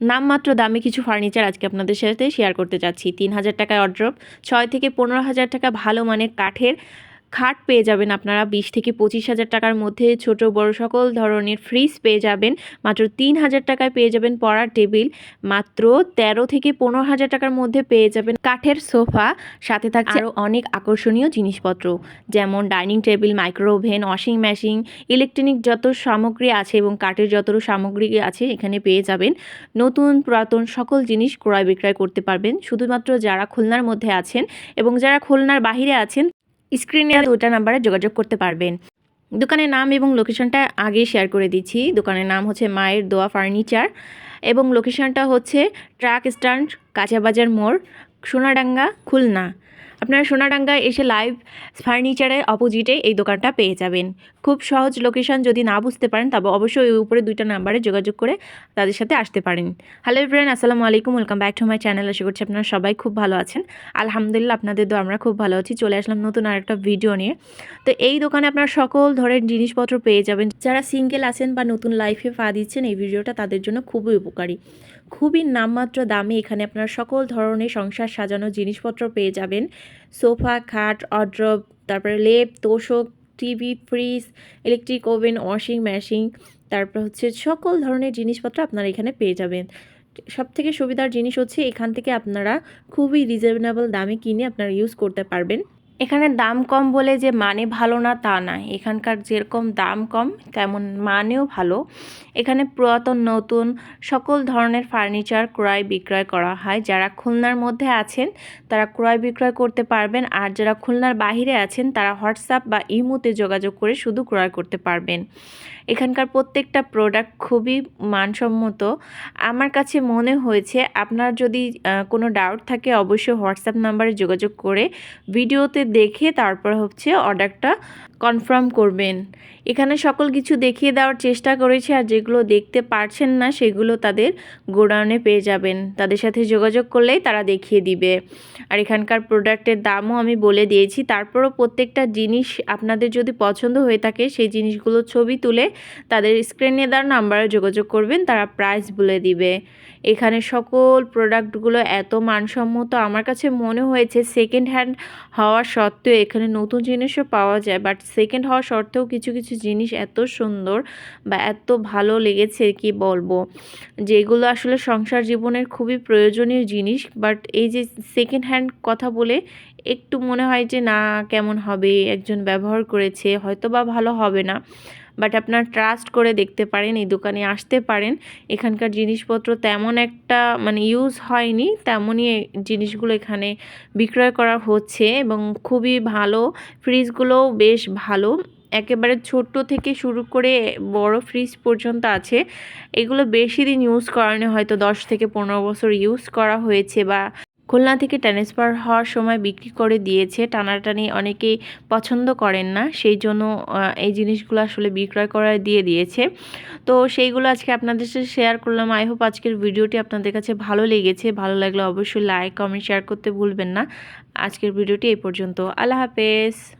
নামমাত্র দামি কিছু ফার্নিচার আজকে আপনাদের সাথে শেয়ার করতে যাচ্ছি। তিন হাজার টাকায় অড্রপ ছয় থেকে পনেরো হাজার টাকা ভালো মানের কাঠের খাট পেয়ে যাবেন আপনারা। বিশ থেকে পঁচিশ হাজার টাকার মধ্যে ছোট বড় সকল ধরনের ফ্রিজ পেয়ে যাবেন। মাত্র তিন হাজার টাকায় পেয়ে যাবেন পড়ার টেবিল। মাত্র তেরো থেকে পনেরো হাজার টাকার মধ্যে পেয়ে যাবেন কাঠের সোফা। সাথে থাকছে আরও অনেক আকর্ষণীয় জিনিসপত্র যেমন dining table micro oven washing machine electronic যত সামগ্রী আছে এবং কাঠের যত সামগ্রী আছে এখানে পেয়ে যাবেন। নতুন পুরাতন সকল জিনিস ক্রয় বিক্রয় করতে পারবেন। শুধুমাত্র যারা খুলনার মধ্যে আছেন এবং যারা খুলনার বাহিরে আছেন স্ক্রিনে দুটা নাম্বারে যোগাযোগ করতে পারবেন। দোকানের নাম এবং লোকেশনটা আগে শেয়ার করে দিচ্ছি। দোকানের নাম হচ্ছে মায়ের দোয়া ফার্নিচার এবং লোকেশনটা হচ্ছে ট্রাক স্ট্যান্ড কাঁচাবাজার মোড়, সোনাডাঙ্গা, খুলনা। আপনারা সোনাডাঙ্গায় এসে লাইভ ফার্নিচারের অপোজিটে এই দোকানটা পেয়ে যাবেন। খুব সহজ লোকেশন যদি না বুঝতে পারেন, তবে অবশ্যই ওই উপরে দুইটা নাম্বারে যোগাযোগ করে তাদের সাথে আসতে পারেন। হ্যালো ফ্রেন্ড আসসালামু আলাইকুম welcome back to my channel আশা করছি আপনারা সবাই খুব ভালো আছেন। আলহামদুলিল্লাহ, আপনাদের তো আমরা খুব ভালো আছি। চলে আসলাম নতুন আরেকটা ভিডিও নিয়ে। তো এই দোকানে আপনারা সকল ধরনের জিনিসপত্র পেয়ে যাবেন। যারা সিঙ্গেল আছেন বা নতুন লাইফে পা দিচ্ছেন, এই ভিডিওটা তাদের জন্য খুবই উপকারী। খুবই নামমাত্র দামে এখানে আপনারা সকল ধরনের সংসার সাজানো জিনিসপত্র পেয়ে যাবেন। সোফা, খাট অড্রপ তারপরে লেপ, তোষক, TV, fridge electric oven washing machine তারপর হচ্ছে সকল ধরনের জিনিসপত্র আপনারা এখানে পেয়ে যাবেন। সব থেকে সুবিধার জিনিস হচ্ছে এখান থেকে আপনারা খুবই রিজনেবল দামে কিনে আপনারা ইউজ করতে পারবেন। এখানে দাম কম বলে যে মানে ভালো না তা না। এখানকার যেরকম দাম কম, তেমন মানেও ভালো। এখানে পুরাতন, নতুন সকল ধরনের ফার্নিচার ক্রয় বিক্রয় করা হয়। যারা খুলনার মধ্যে আছেন, তারা ক্রয় বিক্রয় করতে পারবেন। আর যারা খুলনার বাহিরে আছেন, তারা হোয়াটসঅ্যাপ বা ইমোতে যোগাযোগ করে শুধু ক্রয় করতে পারবেন। এখানকার প্রত্যেকটা প্রোডাক্ট খুবই মানসম্মত। আমার কাছে মনে হয়েছে, আপনার যদি কোনো ডাউট থাকে, অবশ্যই হোয়াটসঅ্যাপ নাম্বারে যোগাযোগ করে ভিডিওতে দেখে তারপর হচ্ছে অর্ডারটা কনফার্ম করবেন। এখানে সকল কিছু দেখিয়ে দেওয়ার চেষ্টা করেছি আর যেগুলো দেখতে পারছেন না, সেগুলো তাদের গোডাউনে পেয়ে যাবেন। তাদের সাথে যোগাযোগ করলেই তারা দেখিয়ে দিবে। আর এখানকার প্রোডাক্টের দামও আমি বলে দিয়েছি। তারপরও প্রত্যেকটা জিনিস আপনাদের যদি পছন্দ হয়ে থাকে, সেই জিনিসগুলো ছবি তুলে তাদের স্ক্রিনে দেওয়ার নাম্বারে যোগাযোগ করবেন, তারা প্রাইস বলে দিবে। এখানে সকল প্রোডাক্টগুলো এত মানসম্মত, আমার কাছে মনে হয়েছে সেকেন্ড হ্যান্ড হওয়া সত্ত্বেও এখানে নতুন জিনিসও পাওয়া যায় বাট সেকেন্ড হওয়া সত্ত্বেও কিছু কিছু জিনিস এত সুন্দর বা এত ভালো লেগেছে কি বলব। যেগুলো আসলে সংসার জীবনের খুবই প্রয়োজনীয় জিনিস বাট এই যে সেকেন্ড হ্যান্ড কথা বলে একটু মনে হয় যে, না, কেমন হবে? একজন ব্যবহার করেছে হয়তো বা ভালো হবে না। বাট আপনার ট্রাস্ট করে দেখতে পারেন, এই দোকানে আসতে পারেন। এখানকার জিনিসপত্র তেমন একটা মানে ইউজ হয়নি, তেমনই জিনিসগুলো এখানে বিক্রয় করা হচ্ছে এবং খুবই ভালো। ফ্রিজগুলোও বেশ ভালো। একেবারে ছোট্ট থেকে শুরু করে বড় ফ্রিজ পর্যন্ত আছে। এগুলো বেশি দিন ইউজ করানো হয়তো দশ থেকে পনেরো বছর ইউজ করা হয়েছে বা খুলনা থেকে ট্রান্সফার হওয়ার সময় বিক্রি করে দিয়েছে। টানাটানি অনেকেই পছন্দ করেন না, সেই জন্য এই জিনিসগুলো আসলে বিক্রয় করা দিয়ে দিয়েছে। তো সেইগুলো আজকে আপনাদের সাথে শেয়ার করলাম। আই হোপ আজকের ভিডিওটি আপনাদের কাছে ভালো লেগেছে। ভালো লাগলে অবশ্যই লাইক কমেন্ট শেয়ার করতে ভুলবেন না। আজকের ভিডিওটি এই পর্যন্ত। আল্লাহ হাফেজ।